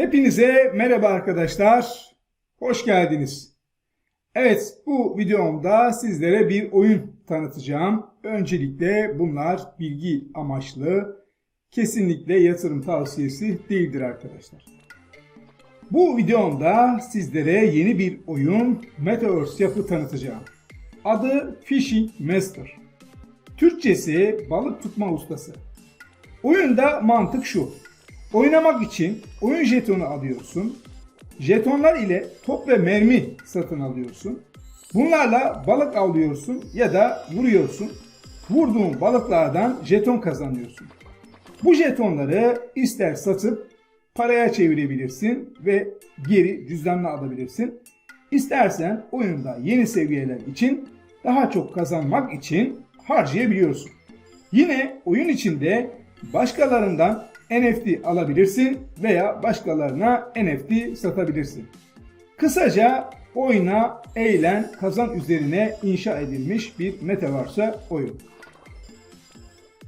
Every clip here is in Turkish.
Hepinize merhaba arkadaşlar. Hoş geldiniz. Evet bu videomda sizlere bir oyun tanıtacağım. Öncelikle bunlar bilgi amaçlı, kesinlikle yatırım tavsiyesi değildir arkadaşlar. Bu videomda sizlere yeni bir oyun Metaverse yapı tanıtacağım. Adı Fishing Master. Türkçesi balık tutma ustası. Oyunda mantık şu. Oynamak için oyun jetonu alıyorsun. Jetonlar ile top ve mermi satın alıyorsun. Bunlarla balık avlıyorsun ya da vuruyorsun. Vurduğun balıklardan jeton kazanıyorsun. Bu jetonları ister satıp paraya çevirebilirsin ve geri cüzdanına alabilirsin. İstersen oyunda yeni seviyeler için daha çok kazanmak için harcayabiliyorsun. Yine oyun içinde başkalarından NFT alabilirsin veya başkalarına NFT satabilirsin. Kısaca oyna, eğlen, kazan üzerine inşa edilmiş bir metaverse oyun.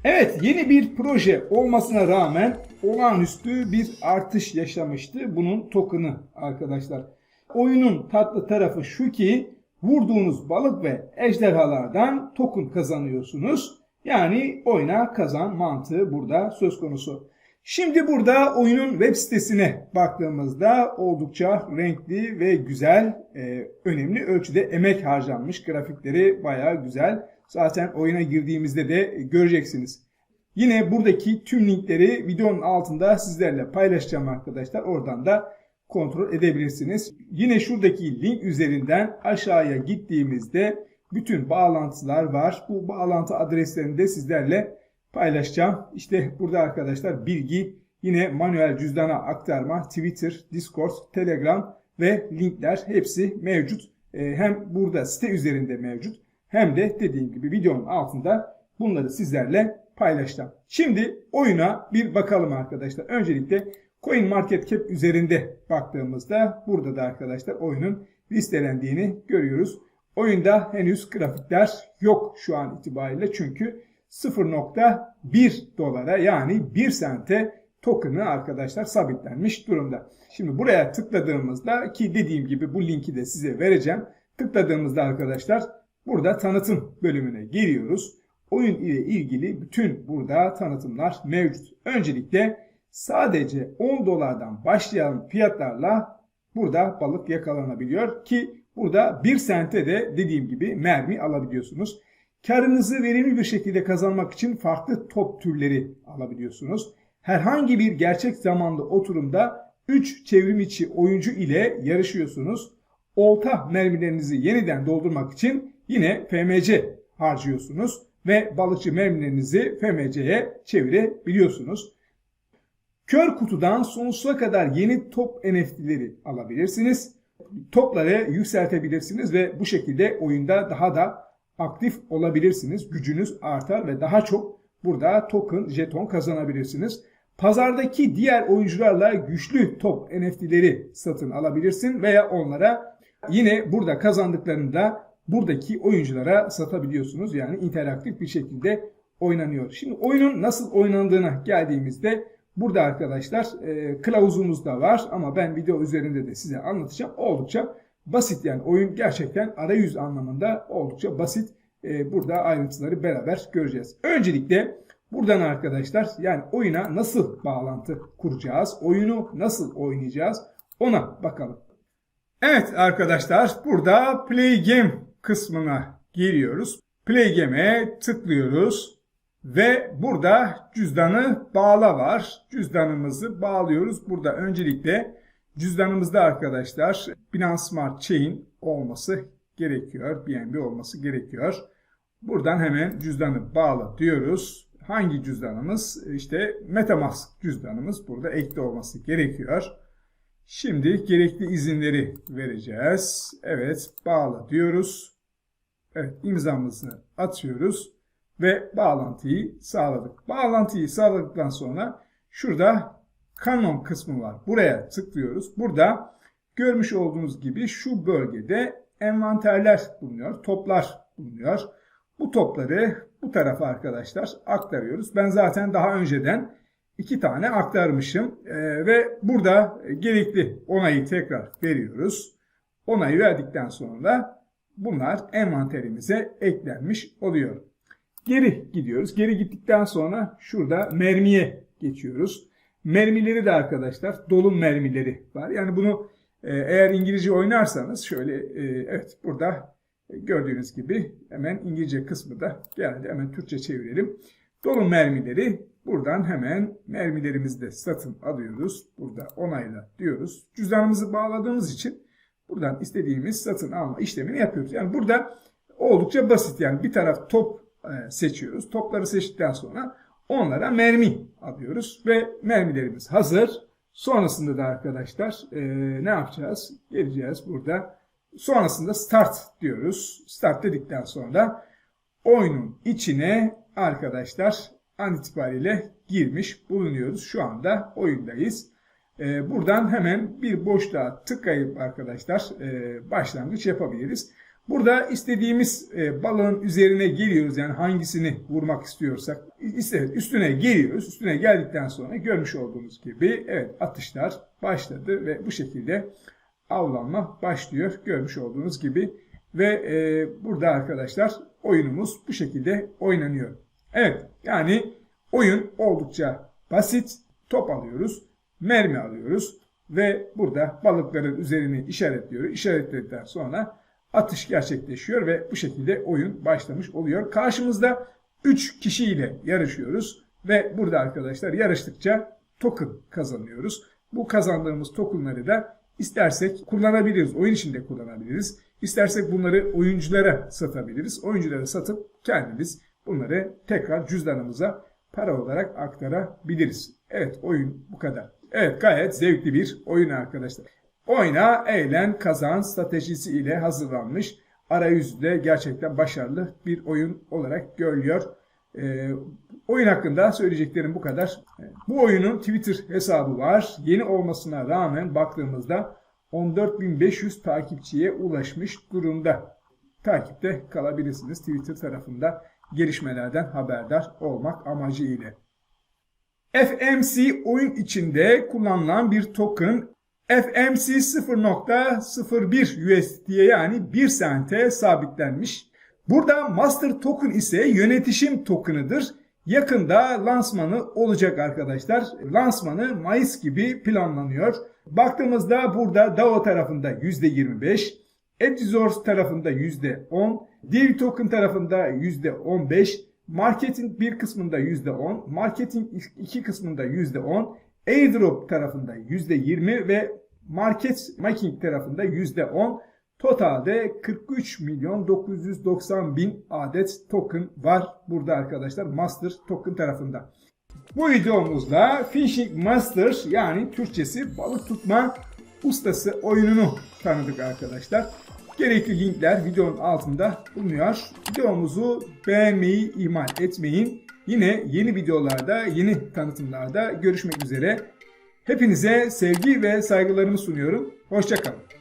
Evet yeni bir proje olmasına rağmen olağanüstü bir artış yaşamıştı bunun token'ı arkadaşlar. Oyunun tatlı tarafı şu ki vurduğunuz balık ve ejderhalardan token kazanıyorsunuz. Yani oyna kazan mantığı burada söz konusu. Şimdi burada oyunun web sitesine baktığımızda oldukça renkli ve güzel, e, önemli ölçüde emek harcanmış. Grafikleri bayağı güzel. Zaten oyuna girdiğimizde de göreceksiniz. Yine buradaki tüm linkleri videonun altında sizlerle paylaşacağım arkadaşlar. Oradan da kontrol edebilirsiniz. Yine şuradaki link üzerinden aşağıya gittiğimizde bütün bağlantılar var. Bu bağlantı adreslerini de sizlerle paylaşacağım. İşte burada arkadaşlar bilgi yine manuel cüzdana aktarma, Twitter, Discord, Telegram ve linkler hepsi mevcut. Ee, hem burada site üzerinde mevcut hem de dediğim gibi videonun altında bunları sizlerle paylaşacağım. Şimdi oyuna bir bakalım arkadaşlar. Öncelikle Coin Market Cap üzerinde baktığımızda burada da arkadaşlar oyunun listelendiğini görüyoruz. Oyunda henüz grafikler yok şu an itibariyle çünkü 0.1 dolara yani 1 sente token'ı arkadaşlar sabitlenmiş durumda. Şimdi buraya tıkladığımızda ki dediğim gibi bu linki de size vereceğim. Tıkladığımızda arkadaşlar burada tanıtım bölümüne giriyoruz. Oyun ile ilgili bütün burada tanıtımlar mevcut. Öncelikle sadece 10 dolardan başlayan fiyatlarla burada balık yakalanabiliyor ki burada 1 sente de dediğim gibi mermi alabiliyorsunuz. Karınızı verimli bir şekilde kazanmak için farklı top türleri alabiliyorsunuz. Herhangi bir gerçek zamanlı oturumda 3 çevrim içi oyuncu ile yarışıyorsunuz. Olta mermilerinizi yeniden doldurmak için yine FMC harcıyorsunuz ve balıkçı mermilerinizi FMC'ye çevirebiliyorsunuz. Kör kutudan sonsuza kadar yeni top NFT'leri alabilirsiniz. Topları yükseltebilirsiniz ve bu şekilde oyunda daha da aktif olabilirsiniz. Gücünüz artar ve daha çok burada token, jeton kazanabilirsiniz. Pazardaki diğer oyuncularla güçlü top NFT'leri satın alabilirsin veya onlara yine burada kazandıklarını da buradaki oyunculara satabiliyorsunuz. Yani interaktif bir şekilde oynanıyor. Şimdi oyunun nasıl oynandığına geldiğimizde burada arkadaşlar e, kılavuzumuz da var ama ben video üzerinde de size anlatacağım. Oldukça basit yani oyun gerçekten arayüz anlamında oldukça basit. Ee, burada ayrıntıları beraber göreceğiz. Öncelikle buradan arkadaşlar yani oyuna nasıl bağlantı kuracağız? Oyunu nasıl oynayacağız? Ona bakalım. Evet arkadaşlar burada Play Game kısmına giriyoruz. Play Game'e tıklıyoruz. Ve burada cüzdanı bağla var. Cüzdanımızı bağlıyoruz. Burada öncelikle Cüzdanımızda arkadaşlar Binance Smart Chain olması gerekiyor. BNB olması gerekiyor. Buradan hemen cüzdanı bağla diyoruz. Hangi cüzdanımız? İşte Metamask cüzdanımız burada ekli olması gerekiyor. Şimdi gerekli izinleri vereceğiz. Evet bağla diyoruz. Evet imzamızı atıyoruz ve bağlantıyı sağladık. Bağlantıyı sağladıktan sonra şurada Canon kısmı var. Buraya tıklıyoruz. Burada görmüş olduğunuz gibi şu bölgede envanterler bulunuyor. Toplar bulunuyor. Bu topları bu tarafa arkadaşlar aktarıyoruz. Ben zaten daha önceden iki tane aktarmışım. Ee, ve burada gerekli onayı tekrar veriyoruz. Onayı verdikten sonra bunlar envanterimize eklenmiş oluyor. Geri gidiyoruz. Geri gittikten sonra şurada mermiye geçiyoruz. Mermileri de arkadaşlar dolum mermileri var. Yani bunu e, eğer İngilizce oynarsanız şöyle e, evet burada gördüğünüz gibi hemen İngilizce kısmı da geldi. Hemen Türkçe çevirelim. Dolum mermileri buradan hemen mermilerimizi de satın alıyoruz. Burada onayla diyoruz. Cüzdanımızı bağladığımız için buradan istediğimiz satın alma işlemini yapıyoruz. Yani burada oldukça basit. Yani bir taraf top e, seçiyoruz. Topları seçtikten sonra onlara mermi alıyoruz ve mermilerimiz hazır. Sonrasında da arkadaşlar e, ne yapacağız? Geleceğiz burada. Sonrasında start diyoruz. Start dedikten sonra oyunun içine arkadaşlar an itibariyle girmiş bulunuyoruz. Şu anda oyundayız. E, buradan hemen bir boşluğa tıkayıp arkadaşlar e, başlangıç yapabiliriz. Burada istediğimiz e, balığın üzerine geliyoruz. Yani hangisini vurmak istiyorsak isteriz. Üstüne geliyoruz. Üstüne geldikten sonra görmüş olduğunuz gibi evet atışlar başladı ve bu şekilde avlanma başlıyor. Görmüş olduğunuz gibi ve e, burada arkadaşlar oyunumuz bu şekilde oynanıyor. Evet yani oyun oldukça basit. Top alıyoruz, mermi alıyoruz ve burada balıkların üzerini işaretliyoruz. İşaretledikten sonra atış gerçekleşiyor ve bu şekilde oyun başlamış oluyor. Karşımızda 3 kişiyle yarışıyoruz ve burada arkadaşlar yarıştıkça token kazanıyoruz. Bu kazandığımız tokenları da istersek kullanabiliriz. Oyun içinde kullanabiliriz. İstersek bunları oyunculara satabiliriz. Oyunculara satıp kendimiz bunları tekrar cüzdanımıza para olarak aktarabiliriz. Evet oyun bu kadar. Evet gayet zevkli bir oyun arkadaşlar. Oyna, eğlen, kazan stratejisi ile hazırlanmış. Arayüzü de gerçekten başarılı bir oyun olarak görülüyor. Ee, oyun hakkında söyleyeceklerim bu kadar. Bu oyunun Twitter hesabı var. Yeni olmasına rağmen baktığımızda 14.500 takipçiye ulaşmış durumda. Takipte kalabilirsiniz Twitter tarafında gelişmelerden haberdar olmak amacı ile. FMC oyun içinde kullanılan bir token FMC 0.01 USD'ye yani 1 sente sabitlenmiş. Burada Master Token ise yönetişim tokenıdır. Yakında lansmanı olacak arkadaşlar. Lansmanı Mayıs gibi planlanıyor. Baktığımızda burada DAO tarafında %25, Edizors tarafında %10, Div Token tarafında %15, Marketing bir kısmında %10, Marketing iki kısmında %10, Airdrop tarafında %20 ve Market Making tarafında %10. Totalde 43 milyon 990 bin adet token var burada arkadaşlar Master Token tarafında. Bu videomuzda Fishing Master yani Türkçesi balık tutma ustası oyununu tanıdık arkadaşlar. Gerekli linkler videonun altında bulunuyor. Videomuzu beğenmeyi ihmal etmeyin. Yine yeni videolarda, yeni tanıtımlarda görüşmek üzere. Hepinize sevgi ve saygılarımı sunuyorum. Hoşçakalın.